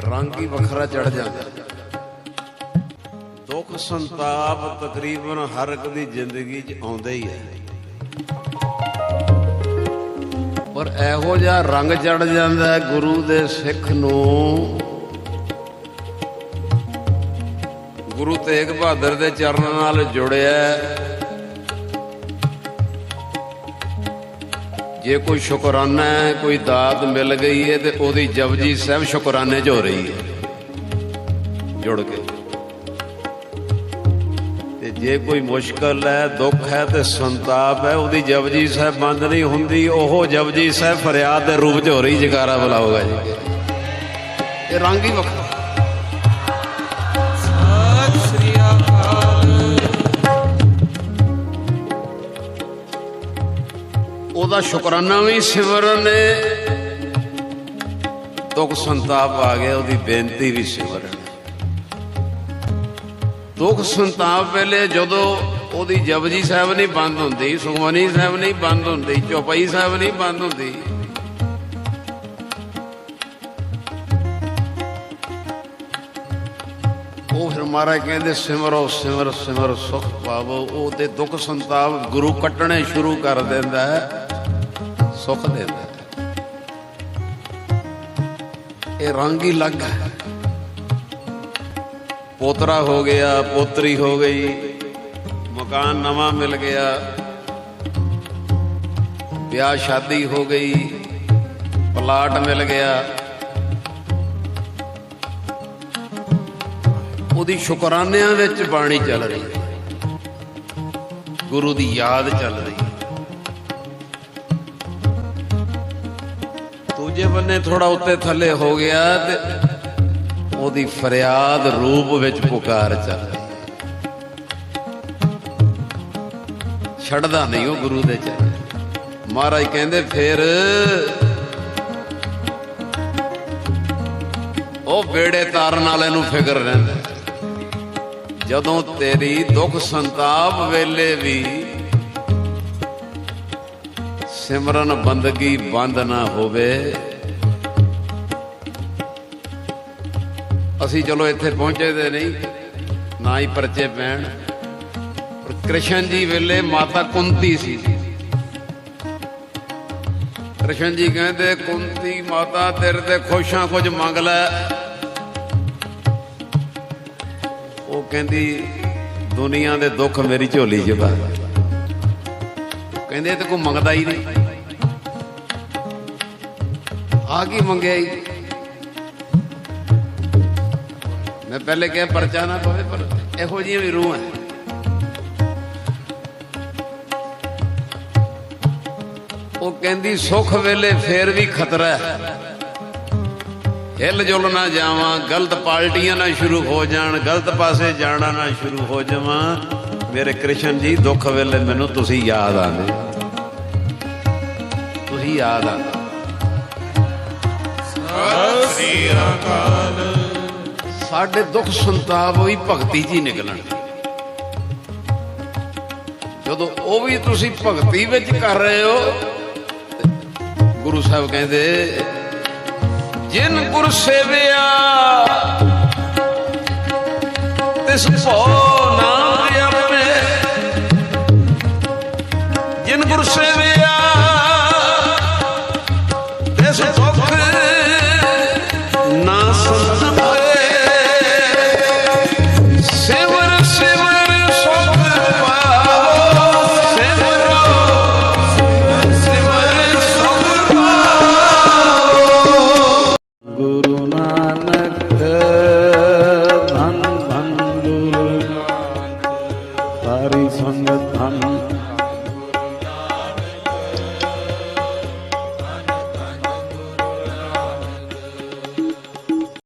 ਰੰਗ ਹੀ ਵੱਖਰਾ ਚੜ ਜਾਂਦਾ। ਦੁੱਖ ਸੰਤਾਪ ਤਕਰੀਬਨ ਹਰ ਇੱਕ ਦੀ ਜ਼ਿੰਦਗੀ 'ਚ ਆਉਂਦਾ ਹੀ ਹੈ। ਪਰ ਇਹੋ ਜਿਹਾ ਰੰਗ ਚੜ ਜਾਂਦਾ ਗੁਰੂ ਦੇ ਸਿੱਖ ਨੂੰ। ਗੁਰੂ ਤੇਗ ਬਹਾਦਰ ਦੇ ਚਰਨਾਂ ਨਾਲ ਜੁੜਿਆ ਜੇ ਕੋਈ ਸ਼ੁਕਰਾਨਾ ਹੈ, ਕੋਈ ਦਾਤ ਮਿਲ ਗਈ ਹੈ ਤੇ ਉਹਦੀ ਜਪਜੀ ਸਾਹਿਬ ਸ਼ੁਕਰਾਨੇ 'ਚ ਹੋ ਰਹੀ ਹੈ। ਜੁੜ ਕੇ। ਤੇ ਜੇ ਕੋਈ ਮੁਸ਼ਕਲ ਹੈ, ਦੁੱਖ ਹੈ ਤੇ ਸੰਤਾਪ ਹੈ, ਉਹਦੀ ਜਪਜੀ ਸਾਹਿਬ ਬੰਦ ਨਹੀਂ ਹੁੰਦੀ, ਉਹ ਜਪਜੀ ਸਾਹਿਬ ਫਰਿਆਦ ਦੇ ਰੂਪ 'ਚ ਹੋ ਰਹੀ, ਜਕਾਰਾ ਬੁਲਾਊਗਾ ਜੀ। ਇਹ ਰੰਗ ਹੀ ਵੱਖਰਾ। ਉਹਦਾ ਸ਼ੁਕਰਾਨਾ ਵੀ ਸਿਮਰਨ ਨੇ ਦੁੱਖ ਸੰਤਾਪ ਆ ਗਿਆ, ਉਹਦੀ ਬੇਨਤੀ ਵੀ ਸਿਮਰਨ। ਦੁੱਖ ਸੰਤਾਪ ਵੇਲੇ ਜਦੋਂ ਉਹਦੀ ਜਪਜੀ ਸਾਹਿਬ ਨਹੀਂ ਬੰਦ ਹੁੰਦੀ, ਸੁਖਮਨੀ ਸਾਹਿਬ ਨਹੀਂ ਬੰਦ ਹੁੰਦੀ, ਚੌਪਈ ਸਾਹਿਬ ਨਹੀਂ ਬੰਦ ਹੁੰਦੀ, ਉਹ ਫਿਰ ਮਹਾਰਾਜ ਕਹਿੰਦੇ, ਸਿਮਰੋ, ਸਿਮਰ ਸਿਮਰ, ਸੁਖ ਪਾਵੋ। ਉਹ ਤੇ ਦੁੱਖ ਸੰਤਾਪ ਗੁਰੂ ਕੱਟਣੇ ਸ਼ੁਰੂ ਕਰ ਦਿੰਦਾ ਹੈ। ਸੁੱਖ ਦਿੰਦਾ ਇਹ ਰੰਗ ਹੀ ਲੱਗ ਹੈ। ਪੋਤਰਾ ਹੋ ਗਿਆ, ਪੋਤਰੀ ਹੋ ਗਈ, ਮਕਾਨ ਨਵਾਂ ਮਿਲ ਗਿਆ, ਵਿਆਹ ਸ਼ਾਦੀ ਹੋ ਗਈ, ਪਲਾਟ ਮਿਲ ਗਿਆ। ਉਹਦੀ ਸ਼ੁਕਰਾਨਿਆਂ ਵਿੱਚ ਬਾਣੀ ਚੱਲ ਰਹੀ ਹੈ। ਗੁਰੂ ਦੀ ਯਾਦ ਚੱਲ ਰਹੀ ਦੂਜੇ ਬੰਨੇ ਥੋੜਾ ਉੱਤੇ ਥੱਲੇ ਹੋ ਗਿਆ ਤੇ ਉਹਦੀ ਫਰਿਆਦ ਰੂਪ ਵਿੱਚ ਪੁਕਾਰ ਚੱਲ ਛੱਡਦਾ ਨਹੀਂ ਉਹ ਗੁਰੂ ਦੇ ਚਰਨ ਮਹਾਰਾਜ ਕਹਿੰਦੇ ਫੇਰ ਉਹ ਬੇੜੇ ਤਾਰਨ ਵਾਲੇ ਨੂੰ ਫਿਕਰ ਰਹਿੰਦਾ ਜਦੋਂ ਤੇਰੀ ਦੁੱਖ ਸੰਤਾਪ ਵੇਲੇ ਵੀ ਸਿਮਰਨ ਬੰਦਗੀ ਬੰਦ ਨਾ ਹੋਵੇ। ਅਸੀਂ ਚਲੋ ਇੱਥੇ ਪਹੁੰਚੇ ਦੇ ਨਹੀਂ, ਨਾ ਹੀ ਪਰਚੇ ਪੈਣ। ਪਰ ਕ੍ਰਿਸ਼ਨ ਜੀ ਵੇਲੇ ਮਾਤਾ ਕੁੰਤੀ ਸੀ। ਕ੍ਰਿਸ਼ਨ ਜੀ ਕਹਿੰਦੇ, ਕੁੰਤੀ ਮਾਤਾ, ਤੇਰੇ ਤੇ ਖੁਸ਼ਾਂ ਕੁਝ ਮੰਗ ਲੈ। ਉਹ ਕਹਿੰਦੀ, ਦੁਨੀਆ ਦੇ ਦੁੱਖ ਮੇਰੀ ਝੋਲੀ 'ਚ ਪਾ। ਕਹਿੰਦੇ, ਇਹ ਤੇ ਕੋਈ ਮੰਗਦਾ ਹੀ ਨਹੀਂ। ਆ ਕੀ ਮੰਗਿਆ ਹੀ ਮੈਂ ਪਹਿਲੇ ਕਿਹਾ ਪਰਚਾ ਨਾ ਪਵੇ, ਪਰ ਇਹੋ ਜਿਹੀਆਂ ਵੀ ਰੂਹਾਂ ਹੈ ਉਹ ਕਹਿੰਦੀ, ਸੁਖ ਵੇਲੇ ਫੇਰ ਵੀ ਖਤਰਾ ਹੈ। ਹਿੱਲ ਜੁਲ ਨਾ ਜਾਵਾਂ, ਗਲਤ ਪਾਰਟੀਆਂ ਨਾ ਸ਼ੁਰੂ ਹੋ ਜਾਣ, ਗਲਤ ਪਾਸੇ ਜਾਣਾ ਨਾ ਸ਼ੁਰੂ ਹੋ ਜਾਵਾਂ। ਮੇਰੇ ਕ੍ਰਿਸ਼ਨ ਜੀ, ਦੁੱਖ ਵੇਲੇ ਮੈਨੂੰ ਤੁਸੀਂ ਯਾਦ ਆਉਂਦੇ। ਤੁਸੀਂ ਯਾਦ ਆਉਂਦੇ। ਸ੍ਰੀ ਅਕਾਲ ਸਾਡੇ ਦੁੱਖ ਸੰਤਾਪ ਵੀ ਭਗਤੀ 'ਚ ਹੀ ਨਿਕਲਣ। ਜਦੋਂ ਉਹ ਵੀ ਤੁਸੀਂ ਭਗਤੀ ਵਿੱਚ ਕਰ ਰਹੇ ਹੋ, ਗੁਰੂ ਸਾਹਿਬ ਕਹਿੰਦੇ, ਜਿਨ ਗੁਰ ਸੇਵਿਆ, ਤਿਸ ਭੋ ਤਿਸ ਦੁੱਖ ਨਾ